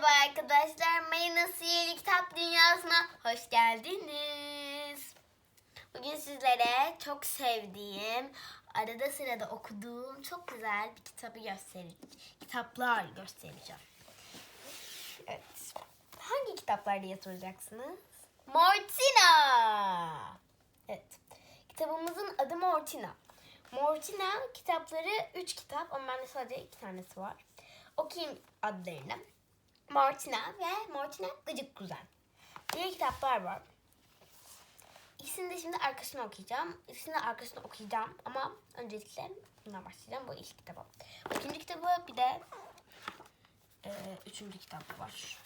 Merhaba arkadaşlar. Mayına Sihirli Kitap Dünyası'na hoş geldiniz. Bugün sizlere çok sevdiğim, arada sırada okuduğum çok güzel bir kitabı göstereceğim. Kitaplar göstereceğim. Evet. Hangi kitaplar diye soracaksınız? Mortina! Evet. Kitabımızın adı Mortina. Mortina kitapları 3 kitap ama bende sadece 2 tanesi var. Okuyayım adlarını. Mortina ve Mortina Gıcık Kuzen. Diğer kitaplar var. İkisini de şimdi arkasını okuyacağım. İkisini de arkasını okuyacağım ama öncelikle bundan başlayacağım. Bu ilk kitabı. İkinci kitabı bir de e, üçüncü kitap var.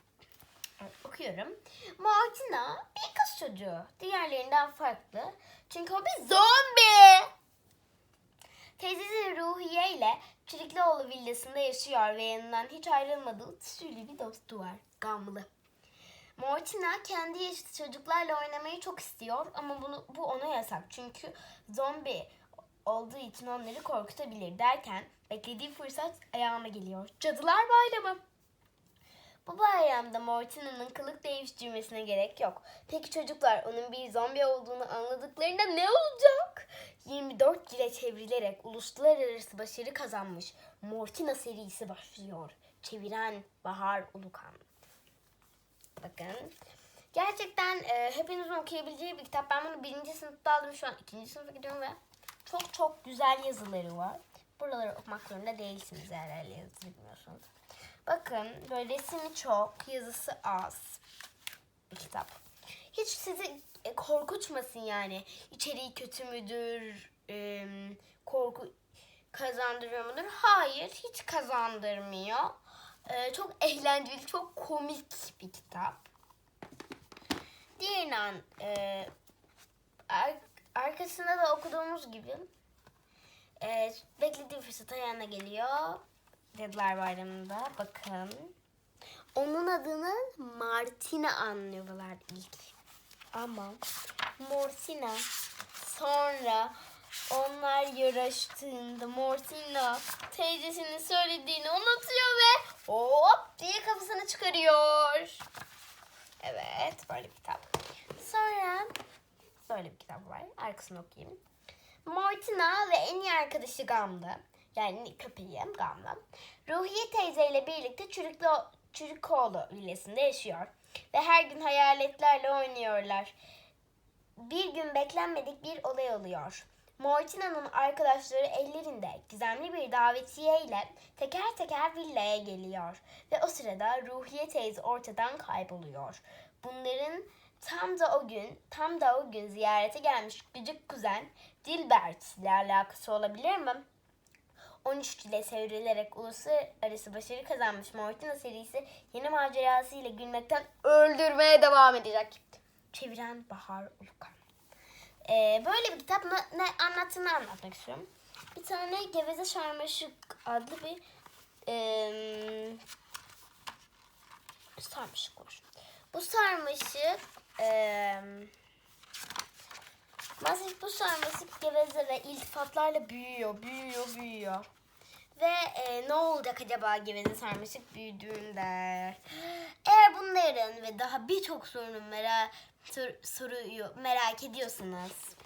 Evet, okuyorum. Martina bir kız çocuğu. Diğerlerinden farklı. Çünkü o bir zombi. Teyzesi Ruhiye ile Çiriklioğlu villasında yaşıyor ve yanından hiç ayrılmadığı tüylü bir dostu var. Gamlı. Mortina kendi yaşıtı çocuklarla oynamayı çok istiyor ama bunu, bu ona yasak. Çünkü zombi olduğu için onları korkutabilir derken beklediği fırsat ayağına geliyor. Cadılar Bayramı. Bu bayramda Mortina'nın kılık değiştirmesine gerek yok. Peki çocuklar onun bir zombi olduğunu anladıklarında ne olacak? 24 dile çevrilerek uluslararası başarı kazanmış Mortina serisi başlıyor. Çeviren Bahar Ulukan. Bakın. Gerçekten e, hepinizin okuyabileceği bir kitap. Ben bunu birinci sınıfta aldım. Şu an ikinci sınıfa gidiyorum ve çok çok güzel yazıları var. Buraları okumak zorunda değilsiniz eğer yazı bilmiyorsanız. Bakın böyle resmi çok, yazısı az bir kitap. Hiç sizi e, korkutmasın yani. İçeriği kötü müdür, korku kazandırıyor mudur? Hayır, hiç kazandırmıyor. E, çok eğlenceli, çok komik bir kitap. Diğerinden e, ar- arkasında da okuduğumuz gibi beklediği fırsat ayağına geliyor. Dediler Bayramı'nda. Bakın. Onun adını Martina anlıyorlar ilk. Ama Mortina sonra onlar yarıştığında Mortina teyzesinin söylediğini unutuyor ve hop diye kafasını çıkarıyor. Evet böyle bir kitap. Sonra böyle bir kitap var. Arkasını okuyayım. Mortina ve en iyi arkadaşı Gamlı. Yani köpeğim Gamlı. Ruhiye teyzeyle birlikte Çürüklü, Çürükoğlu villasında yaşıyor. Ve her gün hayaletlerle oynuyorlar. Bir gün beklenmedik bir olay oluyor. Mortina'nın arkadaşları ellerinde gizemli bir davetiye ile teker teker villaya geliyor. Ve o sırada Ruhiye teyze ortadan kayboluyor. Bunların tam da o gün, tam da o gün ziyarete gelmiş gıcık kuzen Dilbert ile alakası olabilir mi? 13 dile çevrilerek uluslararası başarı kazanmış Mortina serisi yeni macerasıyla gülmekten öldürmeye devam edecek. Çeviren Bahar Ulukan. Ee, böyle bir kitap ne, ne anlattığını anlatmak istiyorum. Bir tane Geveze Sarmaşık adlı bir eee sarmaşık var. Bu sarmaşık eee Maalesef bu sarmaşık geveze ve iltifatlarla büyüyor, büyüyor, büyüyor. Ve e, ne olacak acaba geveze sarmaşık büyüdüğünde? Eğer bunların ve daha birçok sorunun merak, sor, soruyu merak ediyorsanız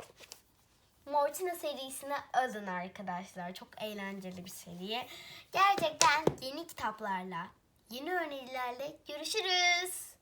Mortina serisine alın arkadaşlar. Çok eğlenceli bir seri. Gerçekten yeni kitaplarla, yeni önerilerle görüşürüz.